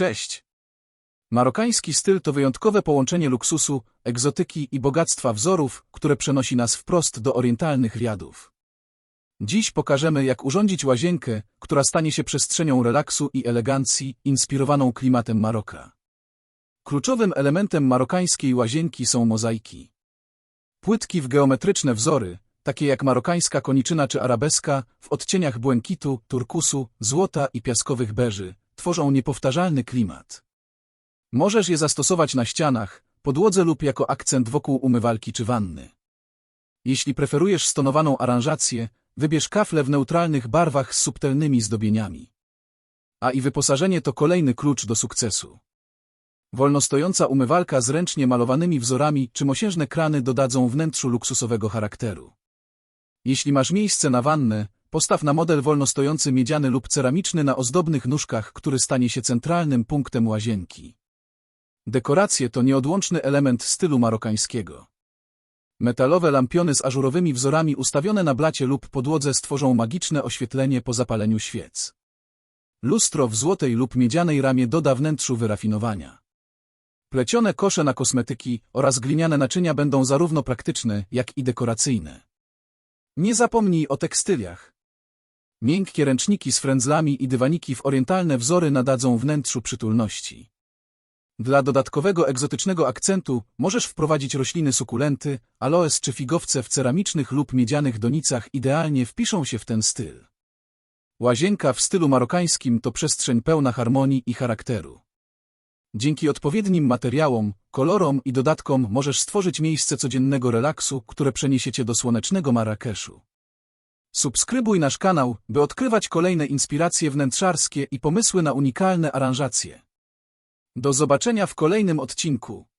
Cześć! Marokański styl to wyjątkowe połączenie luksusu, egzotyki i bogactwa wzorów, które przenosi nas wprost do orientalnych riadów. Dziś pokażemy, jak urządzić łazienkę, która stanie się przestrzenią relaksu i elegancji, inspirowaną klimatem Maroka. Kluczowym elementem marokańskiej łazienki są mozaiki. Płytki w geometryczne wzory, takie jak marokańska koniczyna czy arabeska, w odcieniach błękitu, turkusu, złota i piaskowych beży, tworzą niepowtarzalny klimat. Możesz je zastosować na ścianach, podłodze lub jako akcent wokół umywalki czy wanny. Jeśli preferujesz stonowaną aranżację, wybierz kafle w neutralnych barwach z subtelnymi zdobieniami. A i wyposażenie to kolejny klucz do sukcesu. Wolnostojąca umywalka z ręcznie malowanymi wzorami czy mosiężne krany dodadzą wnętrzu luksusowego charakteru. Jeśli masz miejsce na wannę, postaw na model wolnostojący miedziany lub ceramiczny na ozdobnych nóżkach, który stanie się centralnym punktem łazienki. Dekoracje to nieodłączny element stylu marokańskiego. Metalowe lampiony z ażurowymi wzorami ustawione na blacie lub podłodze stworzą magiczne oświetlenie po zapaleniu świec. Lustro w złotej lub miedzianej ramie doda wnętrzu wyrafinowania. Plecione kosze na kosmetyki oraz gliniane naczynia będą zarówno praktyczne, jak i dekoracyjne. Nie zapomnij o tekstyliach. Miękkie ręczniki z frędzlami i dywaniki w orientalne wzory nadadzą wnętrzu przytulności. Dla dodatkowego egzotycznego akcentu możesz wprowadzić rośliny sukulenty, aloes czy figowce w ceramicznych lub miedzianych donicach idealnie wpiszą się w ten styl. Łazienka w stylu marokańskim to przestrzeń pełna harmonii i charakteru. Dzięki odpowiednim materiałom, kolorom i dodatkom możesz stworzyć miejsce codziennego relaksu, które przeniesie cię do słonecznego Marrakeszu. Subskrybuj nasz kanał, by odkrywać kolejne inspiracje wnętrzarskie i pomysły na unikalne aranżacje. Do zobaczenia w kolejnym odcinku.